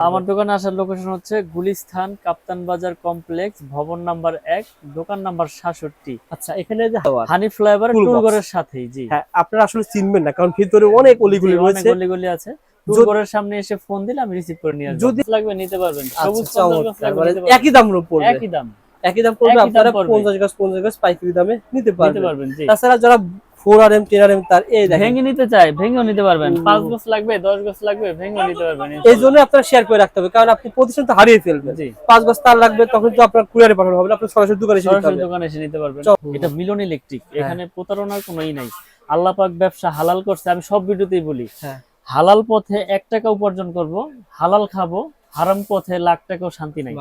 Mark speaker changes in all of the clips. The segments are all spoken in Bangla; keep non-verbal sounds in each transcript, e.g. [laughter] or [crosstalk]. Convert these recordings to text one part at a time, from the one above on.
Speaker 1: আমার দোকানে আসার লোকেশন হচ্ছে গুলিস্থান কাপ্তান বাজার কমপ্লেক্স ভবন নাম্বার এক দোকান নাম্বার সাতষট্টি।
Speaker 2: আচ্ছা এখানে যে
Speaker 1: হানি ফ্লাইওভার। টুলগড়ের সাথেই জি।
Speaker 2: হ্যাঁ আপনারা আসলে চিনবেন না কারণ ভিতরে অনেক অলিগুলি রয়েছে।
Speaker 1: গলি আছে। টুলগড়ের সামনে এসে ফোন দিলে আমি রিসিভ করে নিয়ে আসব।
Speaker 2: যদি-
Speaker 1: যদি লাগবে নিতে পারবেন। সবুজ
Speaker 2: আচ্ছা,
Speaker 1: পঞ্চাশ গাছ
Speaker 2: চমৎকার।
Speaker 1: লাগবে নিতে পারবেন।
Speaker 2: একই দাম পড়বে।
Speaker 1: একই দাম।
Speaker 2: একই দাম পড়বে আপনারা
Speaker 1: পড়বে।
Speaker 2: পঞ্চাশ গাছ পঞ্চাশ গাছ পাইকারি দামে নিতে
Speaker 1: নিতে
Speaker 2: পারবেন।
Speaker 1: পারবেন
Speaker 2: তাছাড়া যারা four R M ten R M তার এই
Speaker 1: ভেঙে নিতে চাই ভেঙেও নিতে পারবেন। পাঁচ গাছ লাগবে দশ গাছ লাগবে ভেঙেও নিতে পারবেন
Speaker 2: এই জন্য আপনারা শেয়ার করে রাখতে হবে কারণ আপনি প্রতিষ্ঠান তো হারিয়ে ফেলবেন। পাঁচ গাছ তার লাগবে তখন তো আপনার কুরিয়ারে পাঠানো হবে সরাসরি দোকানে
Speaker 1: সরাসরি দোকানে এসে নিতে পারবেন। এটা মিলন ইলেকট্রিক
Speaker 2: হ্যাঁ।
Speaker 1: এখানে প্রতারণার নাই। আল্লাহ পাক ব্যবসা হালাল করছে আমি সব ভিডিওতেই বলি।
Speaker 2: হ্যাঁ।
Speaker 1: হালাল পথে এক টাকা উপার্জন করব হালাল খাব হারাম পথে লাখ টাকাও শান্তি নাই।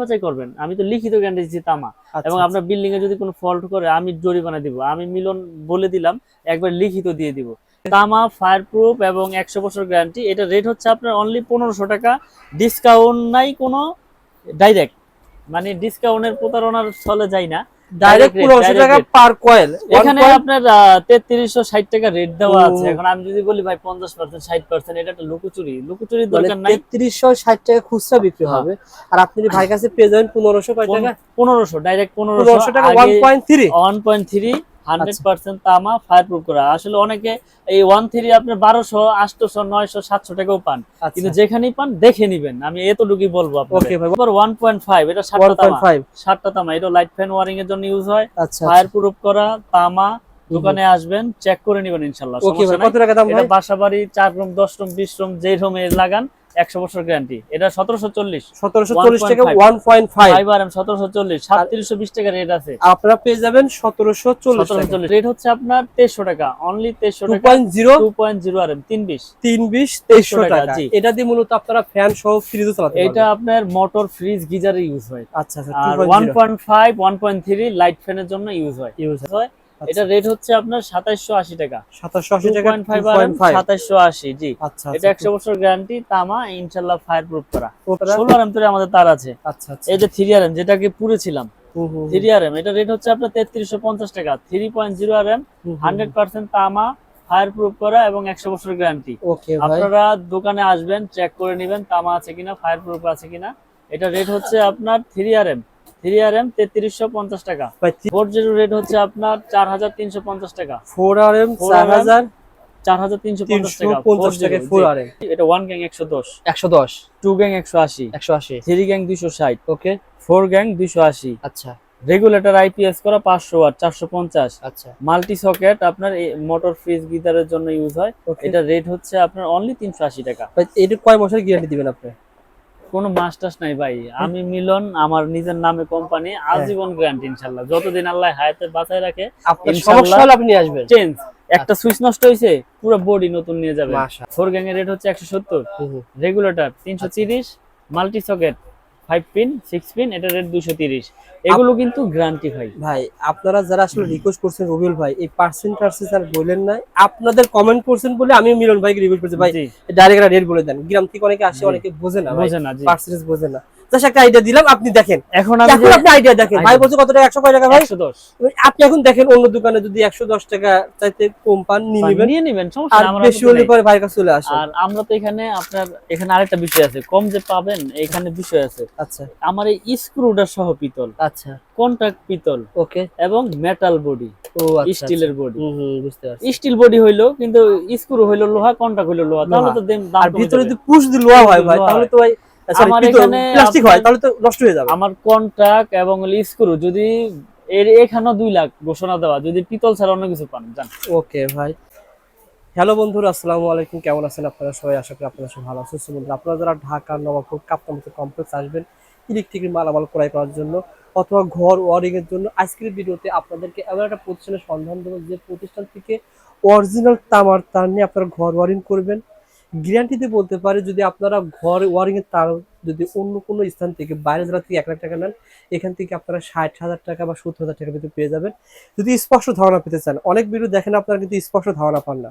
Speaker 1: বাছাই করবেন। আমি তো লিখিত গ্যারান্টি দিচ্ছি তামা।
Speaker 2: আচ্ছা,
Speaker 1: এবং
Speaker 2: আচ্ছা।
Speaker 1: আপনার বিল্ডিং এ যদি কোনো ফল্ট করে আমি জরিমানা দিব। আমি মিলন বলে দিলাম একবার লিখিত দিয়ে দিব। তামা ফায়ার প্রুফ এবং একশো বছর গ্যারান্টি এটা রেট হচ্ছে আপনার অনলি পনেরোশো টাকা। ডিসকাউন্ট নাই কোনো ডাইরেক্ট মানে ডিসকাউন্টের প্রতারণার ছলে যাই না।
Speaker 2: ডাইরেক্ট
Speaker 1: 1500
Speaker 2: টাকা পার কয়েল
Speaker 1: এখানে আপনার 3360 টাকা রেট দেওয়া আছে। এখন আমি যদি বলি ভাই 50% 60% এটা একটা লুকোচুরি। লুকোচুরি
Speaker 2: মানে
Speaker 1: দরকার নাই।
Speaker 2: 3360 টাকা খুচরা বিক্রি
Speaker 1: হ্যাঁ।
Speaker 2: হবে। আর আপনি ভাই কাছে পেয়ে যাবেন 1500 টাকা?
Speaker 1: 1500 ডাইরেক্ট 1500
Speaker 2: টাকা
Speaker 1: 1.3 1.3 হান্ড্রেড
Speaker 2: আচ্ছা।
Speaker 1: পার্সেন্ট তামা ফায়ার প্রুফ করা। আসলে অনেকে এই ওয়ান থ্রি আপনার বারোশো আটশোশো নয়শো সাতশো টাকাও পান। কিন্তু যেখানেই পান দেখে নিবেন। আমি এতটুকুই বলব
Speaker 2: ভাই।
Speaker 1: ওয়ান পয়েন্ট ফাইভ এটা সাতটা তামা।
Speaker 2: ফাইভ
Speaker 1: সাতটা তামা। এটা লাইট ফ্যান ওয়ারিং এর জন্য ইউজ হয়।
Speaker 2: আচ্ছা।
Speaker 1: ফায়ার প্রুফ করা তামা দোকানে আসবেন চেক করে নিবেন ইনশাল্লাহ। বাসা বাড়ি চার রুম দশ রুম বিশ রুম যে রুমে লাগান একশো বছর গ্যারান্টি এটা সতেরোশো চল্লিশ।
Speaker 2: সতেরোশো চল্লিশ টাকা one point five
Speaker 1: R M সতেরোশো চল্লিশ সাতত্রিশশো বিশ টাকা রেট আছে।
Speaker 2: আপনারা পেয়ে যাবেন সতেরোশো চল্লিশ
Speaker 1: চল্লিশ। রেট হচ্ছে আপনার তেইশশো টাকা অনলি তেইশশো টাকা।
Speaker 2: Point zero
Speaker 1: two point zero R M তিন বিশ।
Speaker 2: তিন বিশ তেইশশো
Speaker 1: টাকা, জি।
Speaker 2: এটা দিয়ে মূলত আপনারা ফ্যান সহ ফ্রিজও চালাতে
Speaker 1: এটা আপনার মোটর ফ্রিজ গিজারে ইউজ হয়।
Speaker 2: আচ্ছা আচ্ছা
Speaker 1: আর one point five one point three light ফ্যানের জন্য ইউজ হয়।
Speaker 2: ইউজ
Speaker 1: হয়। এটা রেট হচ্ছে আপনার সাতাইশশো আশি টাকা।
Speaker 2: সাতাশশো আশি টাকা টু
Speaker 1: ফাইভ
Speaker 2: পয়েন্ট ফাইভ
Speaker 1: সাতাইশশো আশি জি।
Speaker 2: আচ্ছা
Speaker 1: এটা একশো বছর গ্যারান্টি তামা ইনশাল্লাহ ফায়ার প্রুফ করা ষোলো আর এম আমাদের তার আছে।
Speaker 2: আচ্ছা আচ্ছা।
Speaker 1: এই যে থ্রি আর এম যেটাকে পুরেছিলাম থ্রি আর এম এটা রেট হচ্ছে আপনার তেত্রিশশো পঞ্চাশ টাকা। Three point zero hundred percent তামা ফায়ার প্রুফ করা এবং একশো বছর গ্যারান্টি আপনারা দোকানে আসবেন চেক করে নেবেন তামা আছে কিনা ফায়ার প্রুফ আছে কিনা। এটা রেট হচ্ছে আপনার three R M three R M তেত্রিশশো পঞ্চাশ টাকা। ফোর জিরো রেট হচ্ছে আপনার চার হাজার তিনশো পঞ্চাশ টাকা।
Speaker 2: ফোর আর এম চার হাজার
Speaker 1: চার হাজার তিনশো পঞ্চাশ টাকা।
Speaker 2: পঞ্চাশ টাকা ফোর আর এম
Speaker 1: এটা ওয়ান গ্যাং একশো দশ।
Speaker 2: একশো দশ।
Speaker 1: টু গ্যাং একশো আশি।
Speaker 2: একশো আশি।
Speaker 1: থ্রি গ্যাং দুইশো ষাট।
Speaker 2: ওকে।
Speaker 1: ফোর গ্যাং দুইশো আশি।
Speaker 2: আচ্ছা।
Speaker 1: রেগুলেটর আইপিএস করা পাঁচশো ওয়াট চারশো পঞ্চাশ।
Speaker 2: আচ্ছা।
Speaker 1: মাল্টি সকেট আপনার মোটর ফ্রিজ গিটারের জন্য ইউজ হয়। এটা রেট হচ্ছে আপনার অনলি তিনশো আশি টাকা।
Speaker 2: ভাই এটা কয় বছর গ্যারান্টি দিবেন আপনি?
Speaker 1: কোনো মাস্টার্স নাই ভাই। আমি মিলন আমার নিজের নামে কোম্পানি
Speaker 2: হ্যাঁ।
Speaker 1: আজীবন গ্যারান্টি ইনশাল্লাহ। যতদিন আল্লাহ হায়াতে বাঁচায় রাখে
Speaker 2: সমস্যা হলে আপনি আসবেন।
Speaker 1: চেঞ্জ একটা সুইচ নষ্ট হয়েছে পুরো বডি নতুন নিয়ে যাবে। ফোর গ্যাং এর রেট হচ্ছে একশো সত্তর।
Speaker 2: হুম, হুম।
Speaker 1: রেগুলেটর তিনশো তিরিশ multi socket five pin six pin এটা রেট দুশো তিরিশ। এগুলো কিন্তু গ্যারান্টি ভাই।
Speaker 2: ভাই আপনারা যারা আসলে রিকোয়েস্ট করছেন রবিউল ভাই এই পার্সেন্ট টার্সেন্ট আর বললেন না আপনাদের কমেন্ট করছেন বলে আমি মিলন ভাইকে রিকোয়েস্ট করছি। ভাই ডাইরেক্ট রেট বলে দেন। গ্রাম থেকে অনেকে আসে অনেকে বোঝে না
Speaker 1: বোঝে না
Speaker 2: পার্সেন্টেজ বোঝে না। জাস্ট একটা আইডিয়া দিলাম আপনি দেখেন।
Speaker 1: এখন আমি
Speaker 2: এখন আপনি আইডিয়া দেখেন। ভাই বলছে কত টাকা? একশো কয় টাকা ভাই? আপনি এখন দেখেন অন্য দোকানে যদি একশো দশ টাকা চাইতে কম পান নিয়ে নেবেন।
Speaker 1: নিয়ে নিবেন সমস্যা
Speaker 2: আর
Speaker 1: আমার
Speaker 2: বেশি হলে পরে ভাইয়ের কাছে চলে আসে
Speaker 1: আর আমরা তো এখানে আপনার এখানে আরেকটা বিষয় আছে। কম যে পাবেন এখানে বিষয় আছে।
Speaker 2: আচ্ছা।
Speaker 1: আমার এই স্ক্রুটা সহ পিতল।
Speaker 2: আচ্ছা।
Speaker 1: কন্ট্রাক্ট পিতল।
Speaker 2: ওকে।
Speaker 1: এবং মেটাল বডি
Speaker 2: ও আচ্ছা
Speaker 1: স্টিলের বডি
Speaker 2: বুঝতে পারছি।
Speaker 1: স্টিল বডি হইল কিন্তু স্ক্রু হইল লোহা কন্ট্রাক্ট হইল লোহা। তাহলে তো দাম
Speaker 2: আর ভিতরে যদি পুশ যদি লোহা হয় ভাই তাহলে তো ভাই
Speaker 1: আমার এখানে
Speaker 2: প্লাস্টিক হয় তাহলে তো নষ্ট হয়ে যাবে।
Speaker 1: আমার কন্ট্রাক্ট এবং স্ক্রু যদি এর এখানেও দুই লাখ ঘোষণা দেওয়া যদি পিতল ছাড়া অন্য কিছু পান জান।
Speaker 2: ওকে ভাই। হ্যালো বন্ধুরা আসসালামু আলাইকুম। কেমন আছেন আপনারা সবাই? আশা করি আপনারা সবাই ভালো আছেন। বন্ধুরা আপনারা যারা ঢাকা নবাবপুর কাপ্তামতো কমপ্লেক্স আসবেন ইলেকট্রিকের মালামাল ক্রয় করার জন্য অথবা ঘর ওয়ারিং এর জন্য আজকের ভিডিওতে আপনাদেরকে এমন একটা প্রতিষ্ঠানের সন্ধান দেবো যে প্রতিষ্ঠান থেকে অরিজিনাল তামার তার নিয়ে আপনারা ঘর ওয়ারিং করবেন। গ্যারান্টিতে বলতে পারে যদি আপনারা ঘর ওয়ারিং এর তার যদি অন্য কোনো স্থান থেকে বাইরে জেলা থেকে এক লাখ টাকা নেন, এখান থেকে আপনারা ষাট হাজার টাকা বা সত্তর হাজার টাকা পেয়ে যাবেন। যদি স্পষ্ট ধারণা পেতে চান, অনেক ভিডিও দেখেন আপনারা কিন্তু স্পষ্ট ধারণা পান না।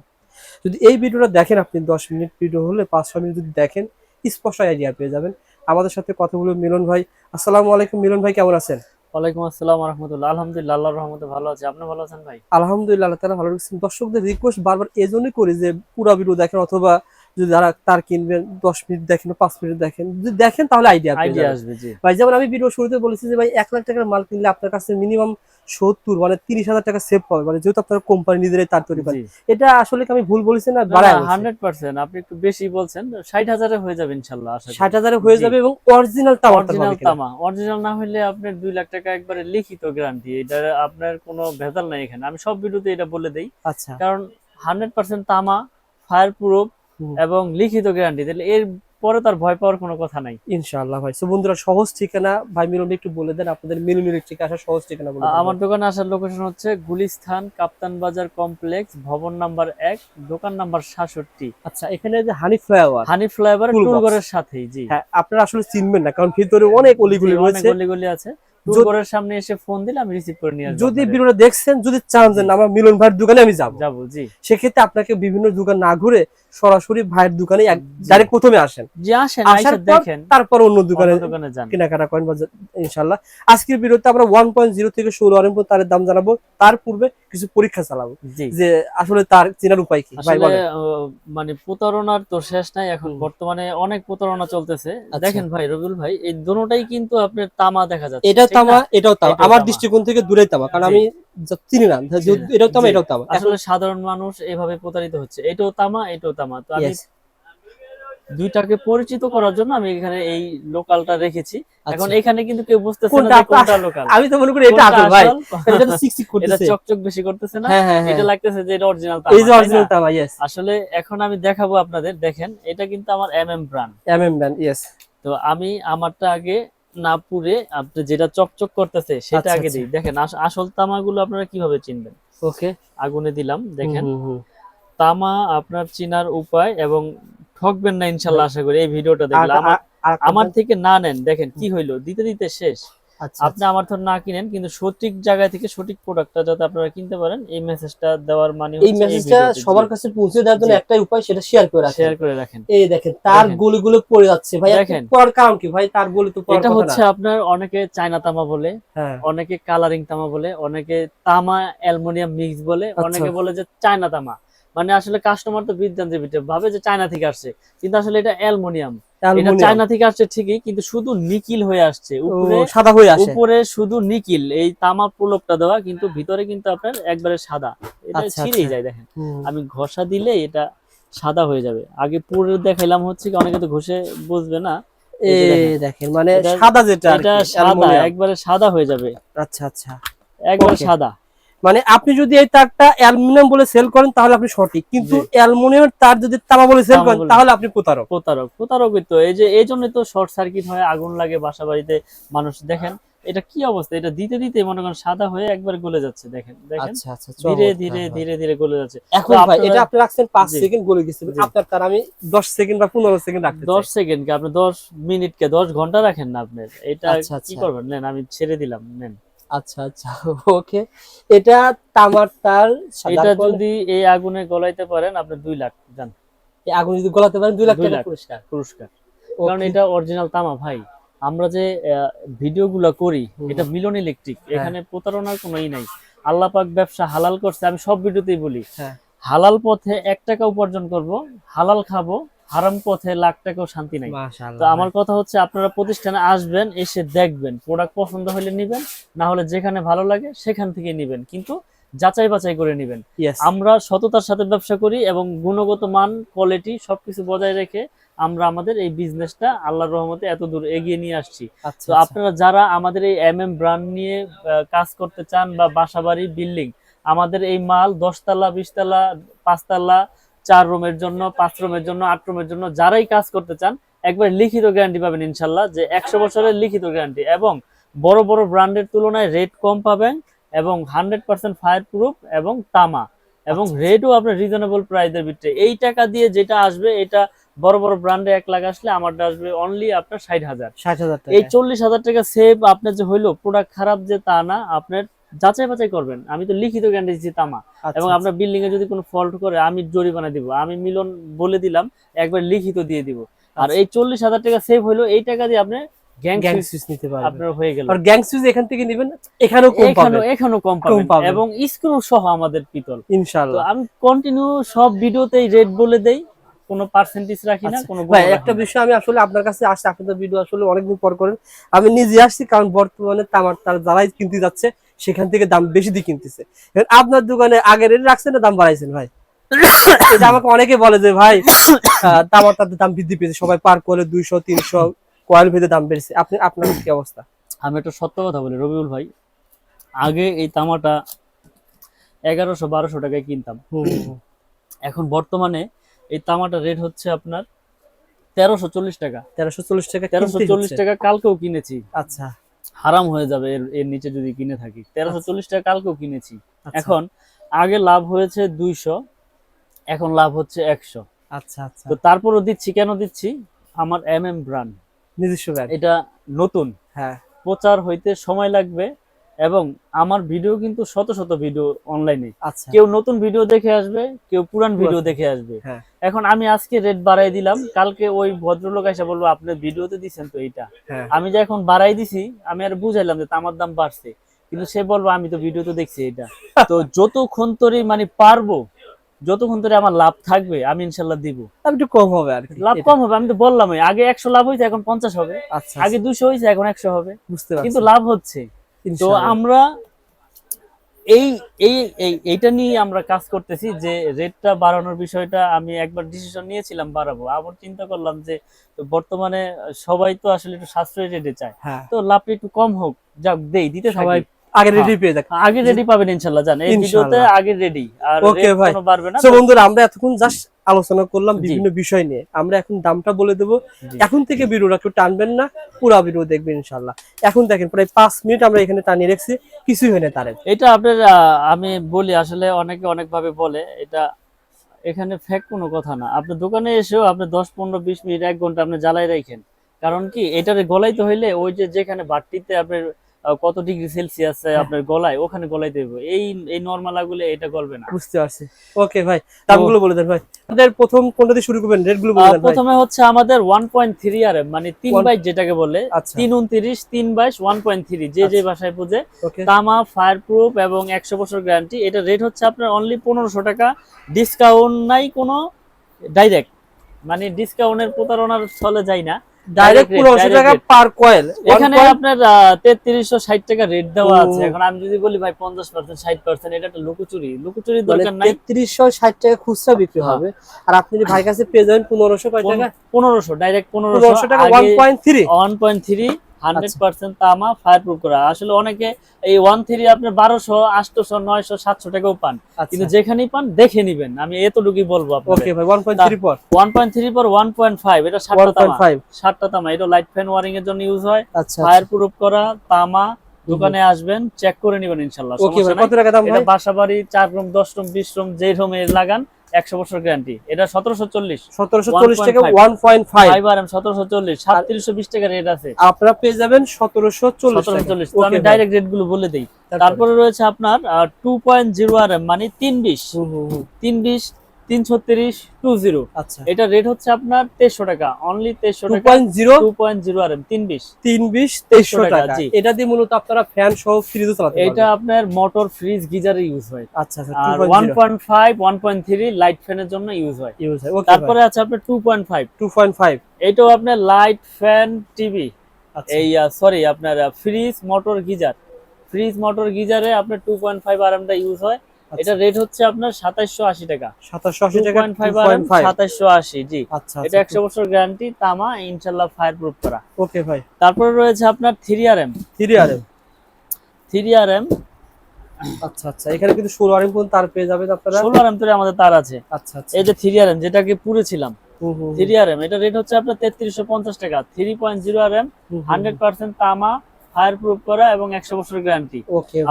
Speaker 2: যদি এই ভিডিওটা দেখেন আপনি, দশ মিনিট ভিডিও হলে পাঁচ ছ মিনিট যদি দেখেন, স্পষ্ট আইডিয়া পেয়ে যাবেন। আমাদের সাথে কথা বলব মিলন ভাই, আসসালামু আলাইকুম মিলন ভাই, কেমন আছেন?
Speaker 1: ওয়ালাইকুম আসসালাম রহমতুল্লাহ আলহামদুলিল্লাহ আল্লাহর রহমতে ভালো আছে। আপনি ভালো আছেন ভাই?
Speaker 2: আলহামদুলিল্লাহ তারা ভালো রাখছেন। দর্শকদের রিকোয়েস্ট বারবার এজন্যই করি যে পুরা ভিডিও দেখেন অথবা যদি যারা তার কিনবেন দশ মিনিট দেখেন পাঁচ মিনিট দেখেন যদি দেখেন তাহলে আইডিয়া
Speaker 1: আইডিয়া আসবে
Speaker 2: ভাই যেমন আমি ভিডিও শুরুতে বলেছি যে ভাই এক লাখ টাকার মাল কিনলে আপনার কাছে মিনিমাম সত্তর মানে তিরিশ হাজার টাকা সেভ পাবে। মানে যেহেতু আপনার কোম্পানি নিজেরাই তার তৈরি করে। এটা আসলে আমি ভুল বলেছি না?
Speaker 1: হান্ড্রেড পার্সেন্ট আপনি একটু বেশি বলছেন ষাট হাজারে হয়ে যাবে ইনশাল্লাহ
Speaker 2: ষাট হাজারে হয়ে যাবে এবং অরিজিনাল টাওয়ারটা
Speaker 1: অরিজিনাল তামা। অরিজিনাল না হলে আপনার দুই লাখ টাকা একবারে লিখিত গ্যারান্টি এটা আপনার কোনো ভেজাল নাই এখানে। আমি সব ভিডিওতে এটা বলে দেই।
Speaker 2: আচ্ছা।
Speaker 1: কারণ হান্ড্রেড পার্সেন্ট তামা ফায়ার প্রুফ এবং লিখিত গ্যারান্টি তাহলে এর পরে তার ভয় পাওয়ার কোনো কথা নাই।
Speaker 2: ইনশাআল্লাহ ভাই। সো বন্ধুরা সহজ ঠিকানা ভাই মিলন একটু বলে দেন আপনাদের মিলন ইলেকট্রিক আসার সহজ ঠিকানা বলে
Speaker 1: আমার দোকানে আসার লোকেশন হচ্ছে গুলিস্থান কাপ্তান বাজার কমপ্লেক্স ভবন নাম্বার এক দোকান নাম্বার সাতষট্টি।
Speaker 2: আচ্ছা এখানে যে হানি ফ্লাইওভার
Speaker 1: হানি ফ্লাইওভার। টুলগড়ের সাথেই জি।
Speaker 2: হ্যাঁ আপনারা আসলে চিনবেন না কারণ ভিতরে অনেক অলিগুলি
Speaker 1: রয়েছে অনেক
Speaker 2: রয়েছে।
Speaker 1: গলি গলি আছে। টুলগড়ের সামনে এসে ফোন দিলে আমি রিসিভ করে নিয়ে
Speaker 2: যদি ভিডিওটা দেখছেন যদি চান যে আমার মিলন ভাইয়ের দোকানে আমি যাব।
Speaker 1: যাব জি।
Speaker 2: সেক্ষেত্রে আপনাকে বিভিন্ন দোকান না ঘুরে সরাসরি ভাইয়ের দোকানে ডাইরেক্ট প্রথমে আসেন।
Speaker 1: জি আসেন
Speaker 2: আসার
Speaker 1: দেখেন।
Speaker 2: তারপর অন্য দোকানে
Speaker 1: দোকানে যান।
Speaker 2: কেনাকাটা করেন ইনশাল্লাহ আজকের ভিডিওতে আমরা ওয়ান পয়েন্ট জিরো থেকে ষোলো আরম্ভ তার দাম জানাব। তার পূর্বে কিছু পরীক্ষা চালাবো। যে আসলে তার চেনার উপায় কি? ভাই বলেন।
Speaker 1: মানে প্রতারণার তো শেষ নাই এখন। বর্তমানে অনেক প্রতারণা চলতেছে।
Speaker 2: আচ্ছা।
Speaker 1: দেখেন ভাই রবিউল ভাই এই দুটোটাই কিন্তু আপনার তামা দেখা যাচ্ছে। ঠিক
Speaker 2: তামা এটাও তামা। আমার দৃষ্টিকোণ থেকে দূরে তামা কারণ আমি চিনি না এটাও তামা এটাও তামা।
Speaker 1: আসলে সাধারণ মানুষ এভাবে প্রতারিত হচ্ছে। এটাও তামা এটাও তামা। তো আমি দুইটাকে পরিচিত করার জন্য আমি এখানে এই লোকালটা রেখেছি। এখন
Speaker 2: আচ্ছা।
Speaker 1: এখানে কিন্তু কেউ বুঝতেছে না কোনটা লোকাল।
Speaker 2: আমি তো মনে করি এটা আসল ভাই। এটা তো সিক্সি [laughs]
Speaker 1: এটা চকচক বেশি করতেছে না।
Speaker 2: হ্যাঁ হ্যাঁ
Speaker 1: এটা
Speaker 2: হ্যাঁ।
Speaker 1: লাগতেছে যে এটা অরিজিনাল তামা
Speaker 2: এই যে অরিজিনাল তামা ইয়েস
Speaker 1: আসলে এখন আমি দেখাবো আপনাদের দেখেন এটা কিন্তু আমার M M brand
Speaker 2: M M band yes
Speaker 1: তো আমি আমারটা আগে না পুরে আপনি যেটা চকচক করতেছে সেটা
Speaker 2: আচ্ছা,
Speaker 1: আগে
Speaker 2: আচ্ছা।
Speaker 1: দিই। দেখেন আস- আসল তামাগুলো আপনারা কীভাবে চিনবেন?
Speaker 2: ওকে।
Speaker 1: আগুনে দিলাম দেখেন। তামা আপনার চিনার উপায় এবং ঠকবেন না ইনশাল্লাহ আশা করি। এই ভিডিওটা
Speaker 2: দেখলাম
Speaker 1: দেখলে আমার? থেকে না নেন। দেখেন কি হইল? দিতে দিতে শেষ। আপনি আমার তো না কিনেন কিন্তু সঠিক জায়গা থেকে সঠিক প্রোডাক্টটা যাতে আপনারা কিনতে পারেন এই মেসেজটা দেওয়ার মানে
Speaker 2: এই মেসেজটা সবার কাছে পৌঁছে দেওয়ার জন্য একটাই উপায় সেটা শেয়ার করে রাখেন।
Speaker 1: শেয়ার করে রাখেন।
Speaker 2: এই দেখেন তার
Speaker 1: দেখেন।
Speaker 2: গলিগুলো পড়ে যাচ্ছে। ভাই
Speaker 1: দেখেন।
Speaker 2: পড়ার কারণ কি? ভাই তার গলি তো
Speaker 1: এটা হচ্ছে আপনার অনেকে চায়না তামা বলে
Speaker 2: হ্যাঁ।
Speaker 1: অনেকে কালারিং তামা বলে অনেকে তামা অ্যালুমিনিয়াম মিক্স বলে
Speaker 2: আচ্ছা।
Speaker 1: অনেকে বলে যে চায়না তামা। মানে আসলে কাস্টমার তো বিদ্যান্তে ভাবে যে চায়না থেকে আসছে কিন্তু আসলে এটা অ্যালুমিনিয়াম। এটা চায়না থেকে আসছে ঠিকই কিন্তু শুধু নিকিল হয়ে আসছে। উপরে
Speaker 2: সাদা হয়ে আসে।
Speaker 1: উপরে শুধু নিকিল এই তামা প্রলোভটা দেওয়া কিন্তু ভিতরে কিন্তু আপনার একবারে সাদা। এটা
Speaker 2: আচ্ছা,
Speaker 1: ছিঁড়েই
Speaker 2: আচ্ছা।
Speaker 1: যায় দেখেন। আমি ঘষা দিলে এটা সাদা হয়ে যাবে। আগে পুরো দেখাইলাম হচ্ছে কি অনেকে তো ঘষে বুঝবে না।
Speaker 2: দেখেন। মানে সাদা যেটা
Speaker 1: এটা সাদা একবারে সাদা হয়ে যাবে।
Speaker 2: আচ্ছা আচ্ছা।
Speaker 1: একবারে সাদা।
Speaker 2: মানে আপনি যদি এই তারটা অ্যালুমিনিয়াম বলে সেল করেন তাহলে আপনি সঠিক। কিন্তু। অ্যালুমিনিয়ামের তার যদি তামা বলে সেল করেন তাহলে আপনি প্রতারক।
Speaker 1: প্রতারক প্রতারকই তো। এই যে এই জন্য তো শর্ট সার্কিট হয় আগুন লাগে বাসা বাড়িতে মানুষ দেখেন এটা কি অবস্থা? এটা দিতে দিতে মনে করেন সাদা হয়ে একবার গলে যাচ্ছে দেখেন দেখেন।
Speaker 2: আচ্ছা আচ্ছা
Speaker 1: ধীরে ধীরে ধীরে ধীরে গলে যাচ্ছে।
Speaker 2: এখন ভাই এটা আপনি রাখছেন 5 সেকেন্ড গলে গেছে। আপনার তার আমি 10 সেকেন্ড বা 15 সেকেন্ড রাখতে
Speaker 1: দশ
Speaker 2: চাই।
Speaker 1: সেকেন্ড কে আপনি দশ মিনিট কে দশ ঘণ্টা রাখেন না আপনি। এটা
Speaker 2: আচ্ছা,
Speaker 1: কি। করবেন? নেন আমি ছেড়ে দিলাম নেন।
Speaker 2: আচ্ছা আচ্ছা ওকে। এটা তামার তার
Speaker 1: এটা যদি এই আগুনে গলাইতে পারেন আপনি দুই লাখ যান
Speaker 2: এই আগুন যদি গলাতে পারেন 2 লাখ টাকা পুরস্কার।
Speaker 1: পুরস্কার। কারণ এটা অরিজিনাল তামা ভাই। আমরা যে ভিডিও গুলা করি এটা মিলন ইলেকট্রিক।
Speaker 2: হ্যাঁ।
Speaker 1: এখানে প্রতারণার কোনো ই নাই। আল্লাহ পাক ব্যবসা হালাল করছে আমি সব ভিডিওতেই বলি।
Speaker 2: হ্যাঁ।
Speaker 1: হালাল পথে এক টাকা উপার্জন করব হালাল খাব হারাম পথে লাখ টাকাও শান্তি নাই। তো আমার কথা হচ্ছে আপনারা প্রতিষ্ঠানে আসবেন এসে দেখবেন প্রোডাক্ট পছন্দ হলে নিবেন না হলে যেখানে ভালো লাগে সেখান থেকে নিবেন। কিন্তু যাচাই বাছাই করে নিবেন। আমরা সততার সাথে ব্যবসা করি এবং গুণগত মান কোয়ালিটি সবকিছু বজায় রেখে আমরা আমাদের এই বিজনেসটা আল্লাহর রহমতে এত দূর এগিয়ে নিয়ে আসছি।
Speaker 2: আচ্ছা
Speaker 1: তো আপনারা যারা আমাদের এই এম এম ব্র্যান্ড নিয়ে কাজ করতে চান বা বাসাবাড়ি বিল্ডিং আমাদের এই মাল দশতলা বিশতলা পাঁচতলা চার রুমের জন্য পাঁচ রুমের জন্য আট রুমের জন্য যারাই কাজ করতে চান একবার লিখিত গ্যারান্টি পাবেন ইনশাল্লাহ যে একশো বছরের লিখিত গ্যারান্টি এবং বড় বড় ব্র্যান্ডের তুলনায় রেট কম পাবেন এবং হান্ড্রেড পার্সেন্ট ফায়ার প্রুফ এবং তামা এবং
Speaker 2: আচ্ছা।
Speaker 1: রেটও আপনার রিজনেবল প্রাইসের ভিতরে। এই টাকা দিয়ে যেটা আসবে এটা বড় বড় ব্র্যান্ডে এক লাখ আসলে আমারটা আসবে অনলি আপনার ষাট হাজার।
Speaker 2: ষাট হাজার
Speaker 1: এই চল্লিশ হাজার টাকা সেভ আপনার যে হইল প্রোডাক্ট খারাপ যে তা না আপনার যাচাই বাছাই করবেন। আমি তো লিখিত গ্যারান্টি দিচ্ছি তামা।
Speaker 2: আচ্ছা,
Speaker 1: এবং
Speaker 2: আচ্ছা।
Speaker 1: আপনার বিল্ডিং এ যদি কোনো ফল্ট করে আমি জরিমানা দিব। আমি মিলন বলে দিলাম একবার লিখিত দিয়ে দিব। আর
Speaker 2: আচ্ছা।
Speaker 1: এই চল্লিশ হাজার টাকা সেভ হইল এই টাকা দিয়ে আপনি গ্যাং
Speaker 2: গ্যাং
Speaker 1: সুইচ
Speaker 2: সুইচ নিতে পারবেন।
Speaker 1: আপনার হয়ে গেল।
Speaker 2: আর গ্যাং সুইচ এখান থেকে নেবেন এখানেও কম পাবেন।
Speaker 1: এখানেও কম
Speaker 2: কম
Speaker 1: পাবেন।
Speaker 2: পাবেন।
Speaker 1: এবং স্ক্রু সহ আমাদের পিতল।
Speaker 2: ইনশাআল্লাহ।
Speaker 1: আমি কন্টিনিউ সব ভিডিওতেই রেট বলে দেই। কোনো পার্সেন্টেজ রাখি না কোনো
Speaker 2: ভাই একটা বিষয় আমি আসলে আপনার কাছে আসছি আপনাদের ভিডিও আসলে অনেকদিন পর করেন। আমি নিজে আসছি কারণ বর্তমানে তামার তার যারাই কিনতে যাচ্ছে। সেখান থেকে দাম বেশি দিয়ে কিনতেছে। আপনার দোকানে আগে রেট রাখছেন না দাম বাড়াইছেন ভাই? [coughs] এটা আমাকে অনেকে বলে যে ভাই তামার তার দাম বৃদ্ধি পেয়েছে সবাই পার করে দুইশো তিনশো কয়েল ভেদে দাম বেড়েছে। আপনি আপনার কি অবস্থা?
Speaker 1: আমি একটা সত্য কথা বলি রবিউল ভাই আগে এই তামাটা এগারোশো বারোশো টাকায় কিনতাম। এখন বর্তমানে এই তামাটার রেট হচ্ছে আপনার তেরোশো চল্লিশ টাকা।
Speaker 2: তেরোশো চল্লিশ টাকা
Speaker 1: তেরোশো চল্লিশ টাকা কালকেও কিনেছি।
Speaker 2: আচ্ছা।
Speaker 1: হারাম হয়ে যাবে এর এর নিচে যদি কিনে থাকি। তেরোশো চল্লিশ টাকা কালকেও কিনেছি।
Speaker 2: আচ্ছা,
Speaker 1: এখন আগে লাভ হয়েছে দুইশো এখন লাভ হচ্ছে একশো।
Speaker 2: আচ্ছা আচ্ছা।
Speaker 1: তো তারপরও দিচ্ছি কেন দিচ্ছি? আমার এম এম ব্র্যান্ড
Speaker 2: নিজস্ব
Speaker 1: এটা নতুন।
Speaker 2: হ্যাঁ।
Speaker 1: প্রচার হইতে সময় লাগবে। এবং আমার ভিডিও কিন্তু শত শত ভিডিও অনলাইনে
Speaker 2: আচ্ছা।
Speaker 1: কেউ নতুন ভিডিও দেখে আসবে কেউ পুরান ভিডিও দেখে আসবে।
Speaker 2: হ্যাঁ।
Speaker 1: এখন আমি আজকে রেট বাড়াই দিলাম কালকে ওই ভদ্রলোক এসে বলব আপনি ভিডিওতে দিচ্ছেন তো এইটা?
Speaker 2: হ্যাঁ।
Speaker 1: আমি যে এখন বাড়াই দিছি আমি আর বুঝাইলাম যে তামার দাম বাড়ছে। কিন্তু সে বলব আমি তো ভিডিওতে দেখছি এটা তো [laughs] যতক্ষণ তোরই মানে পারব যতক্ষণ তোরে আমার লাভ থাকবে আমি ইনশাল্লাহ দিব।
Speaker 2: একটু কম হবে আর
Speaker 1: লাভ কম হবে আমি তো বললামই আগে একশো লাভ হয়েছে এখন পঞ্চাশ হবে।
Speaker 2: আচ্ছা
Speaker 1: আগে দুশো হয়েছে এখন একশো হবে।
Speaker 2: বুঝতে পারছি।
Speaker 1: কিন্তু লাভ হচ্ছে। তো আমরা এই এই এই- এইটা নিয়ে আমরা কাজ করতেছি যে রেটটা বাড়ানোর বিষয়টা আমি একবার ডিসিশন নিয়েছিলাম বাড়াবো। আবার চিন্তা করলাম যে বর্তমানে সবাই তো আসলে একটু সাশ্রয়ী রেটে চায়।
Speaker 2: হ্যাঁ।
Speaker 1: তো লাভটা একটু কম হোক যাক দেই দিতে
Speaker 2: সবাই আগে রেডি পেয়ে যাক।
Speaker 1: আগে রেডি পাবেন ইনশাল্লাহ জান। এই ভিডিওতে আগে রেডি আর
Speaker 2: Okay, ভাই।
Speaker 1: কোনো না
Speaker 2: তো বন্ধুরা আমরা এতক্ষণ জাস্ট আলোচনা করলাম বিভিন্ন বিষয় নিয়ে। আমরা এখন দামটা বলে দেবো। এখন থেকে ভিডিওটা একটু টানবেন না পুরো ভিডিও দেখবেন এখন দেখেন প্রায় মিনিট আমরা এখানে টানিয়ে রেখেছি। কিছুই হয় না তারের
Speaker 1: এটা আপনার আমি বলি আসলে অনেকে অনেক ভাবে বলে এটা এখানে ফেক কোনো কথা না। আপনি দোকানে এসেও আপনি দশ পনেরো বিশ মিনিট এক ঘণ্টা আপনি জ্বালাই রাখেন। কারণ কি এটারে গলাইতে হইলে ওই যে যেখানে বাটটিতে আপনার কত ডিগ্রি সেলসিয়াস আপনার গলায়? ওখানে গলাইতে হবে এই এই নর্মাল আগুলে এটা গলবে না।
Speaker 2: বুঝতে পারছি। ওকে ভাই দামগুলো বলে দেন ভাই। আমাদের প্রথম কোনটা দিয়ে শুরু করবেন? রেটগুলো বলে দেন ভাই।
Speaker 1: প্রথমে হচ্ছে আমাদের ওয়ান পয়েন্ট থ্রি আর মানে তিন
Speaker 2: One-
Speaker 1: বাইশ যেটাকে বলে
Speaker 2: আচ্ছা।
Speaker 1: তিন উনত্রিশ তিন বাইশ ওয়ান পয়েন্ট থ্রি যে যে ভাষায় বুঝে। তামা ফায়ার প্রুফ এবং একশো বছর গ্যারান্টি এটা রেট হচ্ছে আপনার অনলি পনেরোশো টাকা। ডিসকাউন্ট নাই কোনো ডাইরেক্ট মানে ডিসকাউন্টের প্রতারণার চলে যায় না।
Speaker 2: ডাইরেক্ট
Speaker 1: 1500
Speaker 2: টাকা পার কয়েল
Speaker 1: এখানে আপনার 3360 টাকা রেট দেওয়া আছে। এখন আমি যদি বলি ভাই 50% 60% এটা একটা লুকোচুরি। লুকোচুরি
Speaker 2: মানে
Speaker 1: দরকার নাই।
Speaker 2: 3360 টাকা খুচরা বিক্রি
Speaker 1: হ্যাঁ।
Speaker 2: হবে। আর আপনি যদি ভাই কাছে পেয়ে যাবেন পনেরোশো কয় টাকা?
Speaker 1: পনেরোশো ডাইরেক্ট 1500
Speaker 2: টাকা
Speaker 1: 1.3 1.3 হান্ড্রেড
Speaker 2: আচ্ছা।
Speaker 1: পার্সেন্ট তামা ফায়ার প্রুফ করা। আসলে অনেকে এই ওয়ান থ্রি আপনার বারোশো আটশোশো নয়শো সাতশো টাকাও পান। কিন্তু যেখানেই পান দেখে নিবেন। আমি এতটুকুই বলব
Speaker 2: ওকে ভাই ওয়ান পয়েন্ট থ্রি পর।
Speaker 1: ওয়ান পয়েন্ট থ্রি পর ওয়ান পয়েন্ট ফাইভ এটা সাতটা তামা। সাতটা তামা এটা লাইট ফ্যান ওয়ারিং এর জন্য ইউজ হয়।
Speaker 2: আচ্ছা।
Speaker 1: ফায়ার প্রুফ করা তামা দোকানে আসবেন চেক করে নেবেন ইনশাল্লাহ বাসা বাড়ি চার রুম দশ রুম বিশ রুম যে রুমে লাগান একশো বছর গ্যারান্টি এটা সতেরোশো চল্লিশ।
Speaker 2: সতেরোশো চল্লিশ টাকা ওয়ান পয়েন্ট ফাইভ
Speaker 1: আর সতেরোশো চল্লিশ সাতত্রিশশো বিশ টাকা রেট আছে।
Speaker 2: আপনারা পেয়ে যাবেন সতেরোশো চল্লিশ
Speaker 1: চল্লিশ। আমি ডাইরেক্ট রেটগুলো বলে দিই।
Speaker 2: তারপরে?
Speaker 1: রয়েছে আপনার two point zero R M মানে তিন বিশ। তিন বিশ তিন ছত্রিশ টু জিরো।
Speaker 2: আচ্ছা।
Speaker 1: এটা রেট হচ্ছে আপনার তেইশশো টাকা। অনলি টাকা।
Speaker 2: Point zero?
Speaker 1: Two point zero R M তিন বিশ
Speaker 2: তিন বিশ তেইশশো
Speaker 1: টাকা,
Speaker 2: টাকা।
Speaker 1: জি।
Speaker 2: এটা দিয়ে মূলত আপনারা ফ্যান সহ ফ্রিজও চালাতে
Speaker 1: এটা আপনার মোটর ফ্রিজ গিজারে ইউজ হয়।
Speaker 2: আচ্ছা আচ্ছা
Speaker 1: আর
Speaker 2: two
Speaker 1: one point five one point three light ফ্যানের জন্য ইউজ হয়।
Speaker 2: ইউজ হয় ওকে
Speaker 1: তারপরে আছে আপনার two point five
Speaker 2: two point five
Speaker 1: এটাও আপনার লাইট ফ্যান টিভি এই সরি আপনার fridge motor geyser. Fridge motor গিজারে আপনার টু পয়েন্ট ফাইভ আর এমটা ইউজ হয়। এটা রেট হচ্ছে আপনার সাতাইশশো আশি টাকা।
Speaker 2: সাতাশশো
Speaker 1: টু
Speaker 2: আশি টাকা
Speaker 1: পয়েন্ট ফাইভ
Speaker 2: টু
Speaker 1: আর
Speaker 2: পয়েন্ট ফাইভ
Speaker 1: সাতাইশশো আশি জি।
Speaker 2: আচ্ছা
Speaker 1: এটা একশো বছর গ্যারান্টি তামা ইনশাল্লাহ ফায়ার প্রুফ করা।
Speaker 2: ওকে ভাই।
Speaker 1: তারপরে রয়েছে আপনার
Speaker 2: আচ্ছা আচ্ছা এখানে কিন্তু ষোলো আর এম তার পেয়ে যাবেন আপনারা?
Speaker 1: ষোলো আর এম তো আমাদের তার আছে।
Speaker 2: আচ্ছা আচ্ছা।
Speaker 1: এই যে থ্রি আর এম যেটাকে পুরেছিলাম
Speaker 2: হুম, হুম,
Speaker 1: থ্রি আর এটা রেট হচ্ছে আপনার তেত্রিশশো পঞ্চাশ টাকা। থ্রি পয়েন্ট জিরো আর এম হান্ড্রেড পার্সেন্ট তামা ফায়ার প্রুফ করা এবং একশো বছর গ্যারান্টি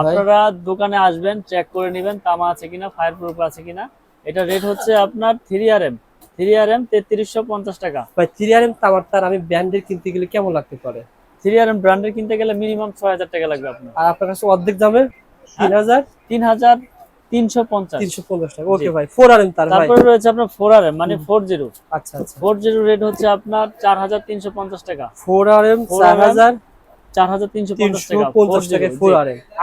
Speaker 1: আপনারা দোকানে আসবেন চেক করে নেবেন তামা আছে কিনা ফায়ার প্রুফ আছে কিনা। এটা রেট হচ্ছে আপনার three R M three R M তেত্রিশশো পঞ্চাশ টাকা।
Speaker 2: ভাই থ্রি আর এম তামার তার আমি ব্র্যান্ডের কিনতে গেলে কেমন লাগতে পারে?
Speaker 1: থ্রি আর এম ব্র্যান্ডের কিনতে গেলে মিনিমাম ছয় হাজার টাকা লাগবে আপনার।
Speaker 2: আর আপনার কাছে অর্ধেক দামে তিন হাজার?
Speaker 1: তিন হাজার তিনশো পঞ্চাশ।
Speaker 2: তিনশো পঞ্চাশ টাকা। ওকে ভাই ফোর আর এম
Speaker 1: তারপরে রয়েছে আপনার ফোর আর এম মানে ফোর জিরো
Speaker 2: আচ্ছা আচ্ছা।
Speaker 1: ফোর জিরো রেট হচ্ছে আপনার চার হাজার তিনশো পঞ্চাশ টাকা।
Speaker 2: ফোর আর এম চার হাজার
Speaker 1: চার হাজার তিনশো পঞ্চাশ
Speaker 2: তিনশো
Speaker 1: টাকা
Speaker 2: পঞ্চাশ টাকা ফোর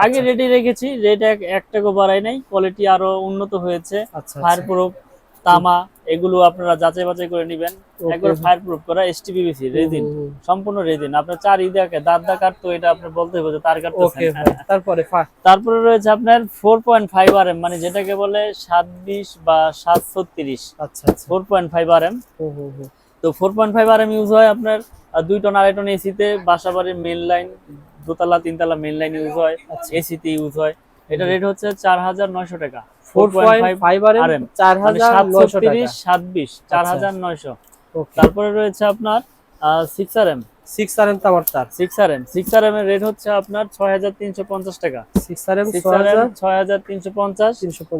Speaker 1: আগে রেটে রেখেছি রেট এক টাকা বাড়াই নাই কোয়ালিটি আরও উন্নত হয়েছে
Speaker 2: আচ্ছা
Speaker 1: ফায়ার প্রুফ তামা এগুলো আপনারা যাচাই বাছাই করে নেবেন। একবার ফায়ার প্রুফ করা এসটিপিবিসি রেজিন সম্পূর্ণ রেজিন আপনার চার ঈদাকে দাঁত দা কাটতো এটা আপনি বলতে হবে যে তার
Speaker 2: ভাই তারপরে
Speaker 1: তারপরে রয়েছে আপনার four point five R M মানে যেটাকে বলে সাত বিশ বা সাত ছত্রিশ
Speaker 2: আচ্ছা আচ্ছা।
Speaker 1: Four point five R M
Speaker 2: hmm, hmm, hmm.
Speaker 1: তো four point five R M use হয় আপনার দুই টন আড়াই টন এসিতে বাসা বাড়ির মেন লাইন দোতলা তিনতলা মেন লাইন ইউজ হয়
Speaker 2: আচ্ছা।
Speaker 1: এসিতে ইউজ হয়। এটা রেট হচ্ছে চার হাজার নয়শো টাকা।
Speaker 2: ফোর পয়েন্ট ফাইভ আর চার হাজার
Speaker 1: সাত
Speaker 2: নয়শো টাকা।
Speaker 1: ছত্রিশ সাত বিশ চার
Speaker 2: আচ্ছা।
Speaker 1: হাজার নয়শো। তারপরে রয়েছে আপনার six R M
Speaker 2: six R M তামার তার
Speaker 1: six R M six R M এর রেট হচ্ছে আপনার ছয় হাজার তিনশো পঞ্চাশ টাকা।
Speaker 2: সিক্স আর এম ছয় হাজার
Speaker 1: তিনশো পঞ্চাশ।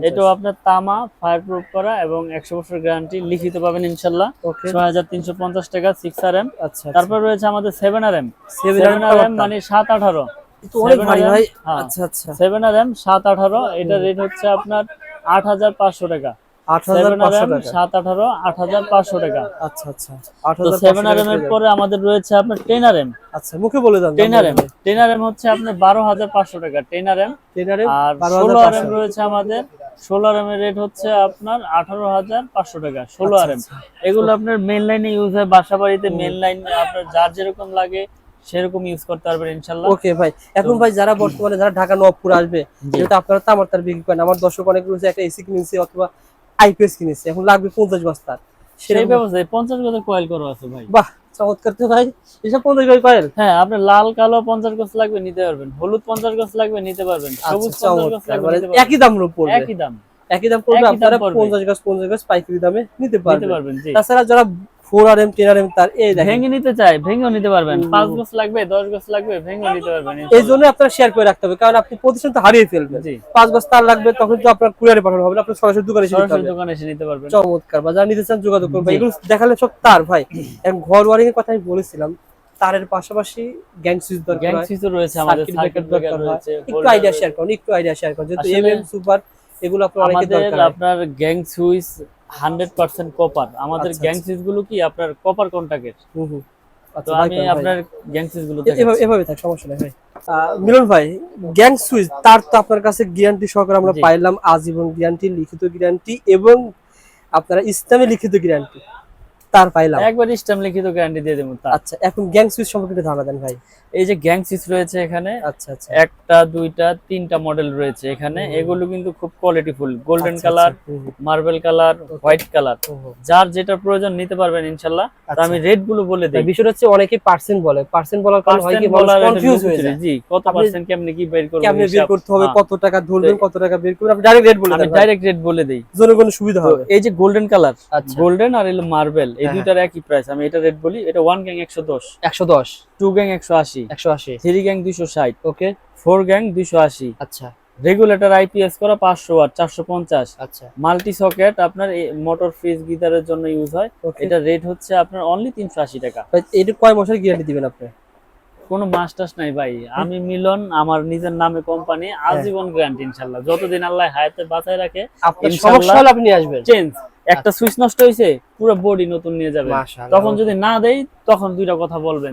Speaker 1: এটাও আপনার তামা ফায়ার প্রুফ করা এবং একশো বছর গ্যারান্টি লিখিত পাবেন ইনশাল্লাহ। ছয় হাজার তিনশো পঞ্চাশ টাকা সিক্স আর এম
Speaker 2: আচ্ছা
Speaker 1: তারপর রয়েছে আমাদের seven R M
Speaker 2: seven
Speaker 1: R M মানে সাত আঠারো।
Speaker 2: অনেক
Speaker 1: 7RM
Speaker 2: ভারী ভাই।
Speaker 1: সেভেন আর এম সাত আঠারো এটা রেট হচ্ছে আপনার আট হাজার পাঁচশো টাকা।
Speaker 2: আচ্ছা আচ্ছা।
Speaker 1: আমাদের রয়েছে আপনার এম
Speaker 2: আচ্ছা মুখে বলে দেন।
Speaker 1: টেন এম টেন এম হচ্ছে আপনার বারো হাজার পাঁচশো টাকা টেন এম
Speaker 2: টেন এম
Speaker 1: আর ষোলো আর এম রয়েছে আমাদের ষোলো আর এম এর রেট হচ্ছে আপনার আঠারো হাজার পাঁচশো টাকা ষোলো আর এম এগুলো আপনার মেন লাইনে ইউজ হয় বাসা বাড়িতে মেন লাইন আপনার যার যেরকম লাগে সেরকম ইউজ করতে পারবেন ইনশাল্লাহ।
Speaker 2: ওকে ভাই। এখন ভাই যারা বর্তমানে যারা ঢাকা নবপুর আসবে। যেহেতু আপনারা তামার তার বিক্রি করেন। আমার দর্শক অনেক রয়েছে একটা এসি কিনেছে অথবা আইপিএস কিনেছে এখন লাগবে পঞ্চাশ বস্তার।
Speaker 1: সেই পঞ্চাশ গজের কয়েল করা আছে ভাই।
Speaker 2: বাহ চমৎকার তো ভাই। এসব পঞ্চাশ কয়েল?
Speaker 1: হ্যাঁ আপনার লাল কালো পঞ্চাশ গজ লাগবে নিতে পারবেন। হলুদ পঞ্চাশ গজ লাগবে নিতে পারবেন। সবুজ
Speaker 2: আচ্ছা চমৎকার। মানে
Speaker 1: নিতে পারবেন।
Speaker 2: একই দাম পড়বে।
Speaker 1: একই দাম।
Speaker 2: একই দাম পড়বে আপনারা পঞ্চাশ গাছ পঞ্চাশ গাছ পাইকারি দামে নিতে পারবেন। তাছাড়া যারা four R M ten R M তার এই
Speaker 1: ভেঙে নিতে চাই ভেঙেও নিতে পারবেন। পাঁচ লাগবে দশ লাগবে ভেঙেও নিতে পারবেন
Speaker 2: এই জন্য আপনারা শেয়ার করে রাখতে হবে কারণ আপনি প্রতিষ্ঠান তো হারিয়ে ফেলবেন। পাঁচ গাছ তার লাগবে তখন তো আপনার কুরিয়ারে পাঠানো হবে না সরাসরি দোকানে
Speaker 1: সরাসরি দোকানে এসে নিতে পারবেন।
Speaker 2: চমৎকার বা যারা নিতে চান যোগাযোগ করবেন। এগুলো দেখালে সব তার ভাই। এখন ঘর ওয়ারিং এর কথা আমি বলেছিলাম তারের পাশাপাশি গ্যাং সুইচ দরকার
Speaker 1: গ্যাং সুইচও রয়েছে আমাদের
Speaker 2: সার্কিট দরকার
Speaker 1: রয়েছে
Speaker 2: একটু আইডিয়া শেয়ার করুন একটু আইডিয়া শেয়ার করুন যেহেতু সুপার এগুলো আপনার
Speaker 1: আমাদের
Speaker 2: দরকার
Speaker 1: আপনার gang switch hundred percent copper আমাদের গ্যাংসিস
Speaker 2: আচ্ছা।
Speaker 1: গুলো কি আপনার কপার কন্টাক্টের তো
Speaker 2: আচ্ছা
Speaker 1: আমি
Speaker 2: আপনারগুলো এভাবে থাক সমস্যা নেই ভাই। মিলন ভাই গ্যাং সুইচ তার তো আপনার কাছে গ্যারান্টি সহকারে আমরা পাইলাম আজীবন গ্যারান্টি লিখিত গ্যারান্টি এবং আপনারা ইসলামে লিখিত গ্যারান্টি তার পাইলাম।
Speaker 1: একবার স্ট্যাম্প লিখিত গ্যারান্টি দিয়ে দেবো
Speaker 2: আচ্ছা এখন গ্যাং সুইচ সম্পর্কে ধারণা দেন ভাই।
Speaker 1: এই যে গ্যাং সুইচ রয়েছে এখানে
Speaker 2: আচ্ছা আচ্ছা।
Speaker 1: একটা দুইটা তিনটা মডেল রয়েছে এখানে। এগুলো কিন্তু খুব qualityful golden colour marble colour white colour. যার যেটা প্রয়োজন নিতে পারবেন ইনশাল্লাহ।
Speaker 2: আচ্ছা।
Speaker 1: আমি রেটগুলো বলে দিই।
Speaker 2: বিষয়টা হচ্ছে অনেকে পার্সেন্ট বলে। পার্সেন্ট বলার কারণে হয় কি কনফিউজ হয়ে যায়।
Speaker 1: জি কত পার্সেন্ট কেমনে কি বের
Speaker 2: কেমনে বের করতে হবে
Speaker 1: হ্যাঁ।
Speaker 2: কত টাকা ধরবেন কত টাকা বের করবেন আপনি ডাইরেক্ট রেট বলে
Speaker 1: আমি
Speaker 2: দেন ভাই।
Speaker 1: ডাইরেক্ট রেট বলে দেই।
Speaker 2: জনগণের সুবিধা হবে।
Speaker 1: এই যে গোল্ডেন কালার গোল্ডেন আর এলো মার্বেল এই
Speaker 2: হ্যাঁ,
Speaker 1: দুইটার একই প্রাইস আমি এটা রেট বলি এটা ওয়ান গ্যাং একশো দশ।
Speaker 2: একশো দশ।
Speaker 1: টু গ্যাং একশো আশি।
Speaker 2: একশো আশি।
Speaker 1: থ্রি গ্যাং দুইশো ষাট।
Speaker 2: ওকে
Speaker 1: ফোর গ্যাং দুইশো আশি।
Speaker 2: আচ্ছা।
Speaker 1: রেগুলেটর আইপিএস করা পাঁচশো ওয়াট চারশো পঞ্চাশ।
Speaker 2: আচ্ছা।
Speaker 1: মাল্টি সকেট আপনার মোটর ফ্রিজ গিটারের জন্য ইউজ হয়। এটা রেট হচ্ছে আপনার অনলি তিনশো আশি টাকা।
Speaker 2: এটা কয় বছর গ্যারান্টি দিবেন আপনি?
Speaker 1: কোনো মাস্টার্স নাই ভাই। আমি মিলন আমার নিজের নামে কোম্পানি
Speaker 2: হ্যাঁ।
Speaker 1: আজীবন গ্যারান্টি ইনশাল্লাহ। যতদিন আল্লাহ হায়াতে বাঁচায় রাখে
Speaker 2: আপনি আসবেন।
Speaker 1: চেঞ্জ একটা সুইচ নষ্ট হয়েছে পুরো বডি নতুন নিয়ে যাবে। তখন যদি না দেই তখন দুইটা কথা বলবেন।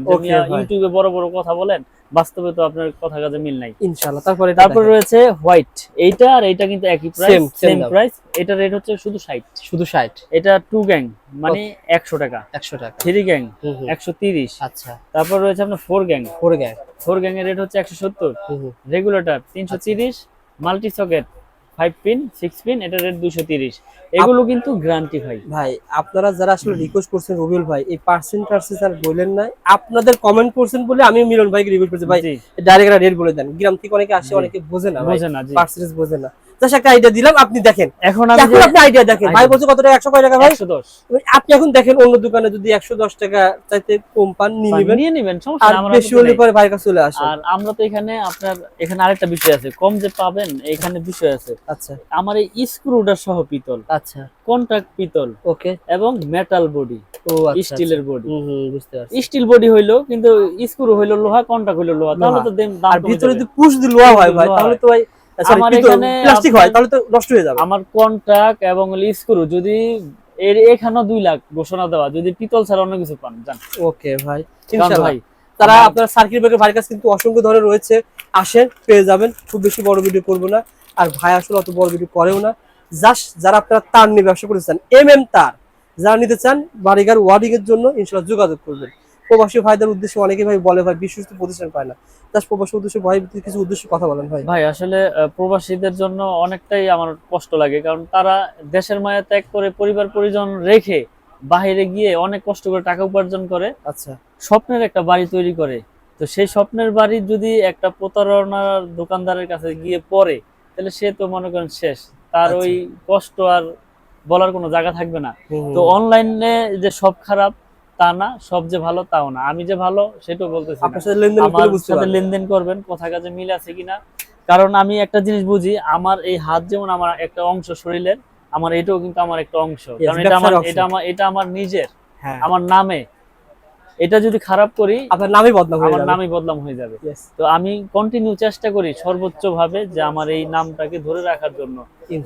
Speaker 1: ইউটিউবে বড় বড় কথা বলেন বাস্তবে তো আপনার কথা কাজে মিল নাই।
Speaker 2: ইনশাআল্লাহ তারপরে
Speaker 1: তারপর রয়েছে হোয়াইট এইটা আর এইটা কিন্তু একই প্রাইস সেম প্রাইস এটা রেট হচ্ছে শুধু 60
Speaker 2: শুধু 60
Speaker 1: এটা টু গ্যাং মানে 100 টাকা।
Speaker 2: 100 টাকা।
Speaker 1: থ্রি গ্যাং
Speaker 2: হুম হুম।
Speaker 1: 130
Speaker 2: আচ্ছা।
Speaker 1: তারপর রয়েছে আপনার four gang
Speaker 2: four gang
Speaker 1: four gang এর রেট হচ্ছে 170
Speaker 2: হুম হুম।
Speaker 1: Regulator 330 multi socket 5 pin six pin এটা রেট 230 এগুলো কিন্তু গ্যারান্টি ভাই।
Speaker 2: ভাই আপনারা যারা আসলে রিকোয়েস্ট করছেন রবিউল ভাই এই পার্সেন্ট টার্সেন্ট আর বললেন না আপনাদের কমেন্ট করছেন বলে আমি মিলন ভাইকে রিকোয়েস্ট করছি। ভাই ডাইরেক্ট রেট বলে দেন। গ্রাম থেকে অনেকে আসে অনেকে বোঝে না
Speaker 1: বোঝে না
Speaker 2: পার্সেন্টেজ বোঝে না। জাস্ট একটা আইডিয়া দিলাম আপনি দেখেন।
Speaker 1: এখন
Speaker 2: এখন আপনি আইডিয়া দেখেন। ভাই বলছে কত টাকা একশো কয় টাকা ভাই? আপনি এখন দেখেন অন্য দোকানে যদি একশো দশ টাকা চাইতে কম পান নিয়ে নেবেন।
Speaker 1: নিয়ে নেবেন
Speaker 2: আর বেশি হলে পরে ভাইয়ের কাছে চলে
Speaker 1: আর আমরা তো এখানে আপনার এখানে আরেকটা বিষয় আছে। কম যে পাবেন এখানে বিষয় আছে।
Speaker 2: আচ্ছা।
Speaker 1: আমার এই সহ পিতল।
Speaker 2: আচ্ছা।
Speaker 1: পিতল।
Speaker 2: ওকে।
Speaker 1: এবং মেটাল বডি
Speaker 2: ও আচ্ছা
Speaker 1: স্টিলের বডি
Speaker 2: বুঝতে পারছি।
Speaker 1: স্টিল বডি হইল কিন্তু স্ক্রু হইল লোহা কন্ট্রাক্ট হইল লোহা। তাহলে তো দাম দাম
Speaker 2: আর ভিতরে যদি পুশ দি লোয়া হয় ভাই তাহলে তো ভাই
Speaker 1: আমার এখানে
Speaker 2: প্লাস্টিক হয় তাহলে তো নষ্ট হয়ে যাবে।
Speaker 1: আমার কন্ট্রাক্ট এবং স্ক্রু যদি এর এখানেও দুই লাখ ঘোষণা দেওয়া যদি পিতল ছাড়া অন্য কিছু পান জান।
Speaker 2: ওকে ভাই ইনশাআল্লাহ
Speaker 1: ভাই
Speaker 2: তারা আপনার সার্কিট ব্রেকার ভাইয়ের কাছে কিন্তু অসংখ্য ধরনের রয়েছে আসেন পেয়ে যাবেন খুব বেশি বড় ভিডিও করব না। আর ভাই আসলে অত বড় ভিডিও করেও না। জাস্ট যারা আপনারা তার নিয়ে ব্যবসা করতে চান এম এম তার যারা নিতে চান বাড়িঘর ওয়ার্ডিং এর জন্য ইনশাল্লাহ যোগাযোগ করবেন। প্রবাসী ভাইদের উদ্দেশ্যে অনেকে ভাই বলে ভাই বিশ্বস্ত প্রতিষ্ঠান পায় না। জাস্ট প্রবাসী উদ্দেশ্যে ভাই কিছু উদ্দেশ্যে কথা বলেন ভাই।
Speaker 1: ভাই আসলে প্রবাসীদের জন্য অনেকটাই আমার কষ্ট লাগে কারণ তারা দেশের মায়া ত্যাগ করে পরিবার পরিজন রেখে বাইরে গিয়ে অনেক কষ্ট করে টাকা উপার্জন করে।
Speaker 2: আচ্ছা।
Speaker 1: স্বপ্নের একটা বাড়ি তৈরি করে। তো সেই স্বপ্নের বাড়ি যদি একটা প্রতারণার দোকানদারের কাছে গিয়ে পড়ে তাহলে সে তো মনে করেন শেষ। তার
Speaker 2: আচ্ছা।
Speaker 1: ওই কষ্ট আর বলার কোনো জায়গা থাকবে না। তো অনলাইনে যে সব খারাপ তা না সব যে ভালো তাও না। আমি যে ভালো সেটাও বলতেছি।
Speaker 2: লেনদেন
Speaker 1: আমার সাথে লেনদেন করবেন কথা কাজে মিল আছে কিনা। কারণ আমি একটা জিনিস বুঝি আমার এই হাত যেমন আমার একটা অংশ শরীরের আমার এটাও কিন্তু আমার একটা অংশ। কারণ এটা আমার এটা আমার এটা আমার নিজের
Speaker 2: হ্যাঁ।
Speaker 1: আমার নামে। এটা যদি খারাপ করি
Speaker 2: আপনার নামই বদনাম
Speaker 1: আমার
Speaker 2: যাবে।
Speaker 1: নামই বদনাম হয়ে যাবে। তো আমি কন্টিনিউ চেষ্টা করি সর্বোচ্চ ভাবে যে আমার এই নামটাকে ধরে রাখার জন্য।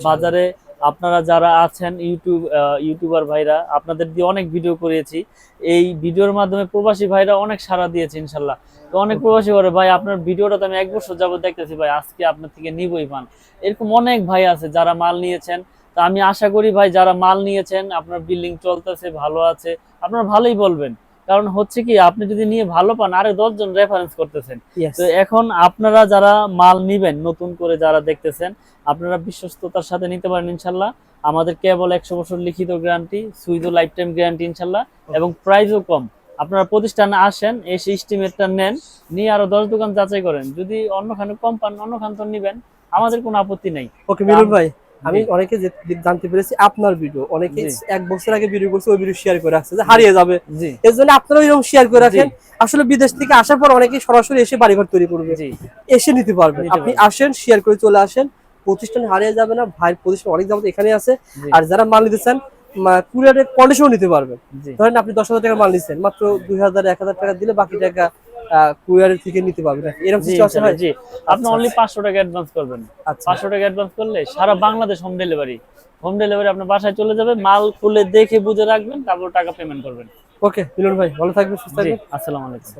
Speaker 1: বাজারে আপনারা যারা আছেন ইউটিউব ইউটিউবার ভাইরা আপনাদের দিয়ে অনেক ভিডিও করিয়েছি। এই ভিডিওর মাধ্যমে প্রবাসী ভাইরা অনেক সাড়া দিয়েছে ইনশাল্লাহ। তো অনেক প্রবাসী করে ভাই আপনার ভিডিওটা তো আমি এক বছর যাবত দেখতেছি ভাই আজকে আপনার থেকে নিবই পান এরকম অনেক ভাই আছে যারা মাল নিয়েছেন। তা আমি আশা করি ভাই যারা মাল নিয়েছেন আপনার বিল্ডিং চলতেছে ভালো আছে আপনারা ভালোই বলবেন। কারণ হচ্ছে কি আপনি যদি নিয়ে ভালো পান আরে দশজন রেফারেন্স করতেছেন। তো এখন আপনারা যারা মাল নিবেন নতুন করে যারা দেখতেছেন আপনারা বিশ্বস্ততার সাথে নিতে পারেন ইনশাল্লাহ। আমাদের কেবল একশো বছর লিখিত গ্যারান্টি সুইজো লাইফ টাইম গ্যারান্টি ইনশাল্লাহ। এবং প্রাইসও কম। আপনারা প্রতিষ্ঠানে আসেন এসে স্টিমেটটা নেন নিয়ে আরও দশ দোকান যাচাই করেন। যদি অন্যখানে কম পান অন্যখান তো নিবেন। আমাদের কোনো আপত্তি নেই।
Speaker 2: ওকে মিলন ভাই। আমি অনেকে জানতে পেরেছি আপনার ভিডিও অনেকে এক বছর আগে ভিডিও করছে ওই ভিডিও শেয়ার করে রাখছে যে হারিয়ে যাবে। এর জন্য আপনারা এরকম শেয়ার করে রাখেন। আসলে বিদেশ থেকে আসার পর অনেকে সরাসরি এসে বাড়িঘর তৈরি করবে। এসে নিতে পারবেন। আপনি আসেন শেয়ার করে চলে আসেন। প্রতিষ্ঠান হারিয়ে যাবে না ভাইয়ের প্রতিষ্ঠান অনেক যাবত এখানে আছে। আর যারা মাল নিতে চান কুরিয়ারের কন্ডিশনও নিতে পারবেন। ধরেন আপনি দশ হাজার টাকা মাল নিচ্ছেন মাত্র দুই হাজার এক হাজার টাকা দিলে বাকি টাকা কুরিয়ারের থেকে নিতে পারবেন। এরকম কিছু আছে ভাই
Speaker 1: জি। আপনি
Speaker 2: আচ্ছা,
Speaker 1: অনলি পাঁচশো টাকা অ্যাডভান্স করবেন।
Speaker 2: আচ্ছা।
Speaker 1: পাঁচশো টাকা অ্যাডভান্স করলে সারা Bangladesh home delivery home delivery আপনার বাসায় চলে যাবে মাল খুলে দেখে বুঝে রাখবেন তারপর টাকা পেমেন্ট করবেন।
Speaker 2: ওকে মিলন ভাই ভালো থাকবেন সুস্থ থাকবেন।
Speaker 1: আসসালামু আলাইকুম।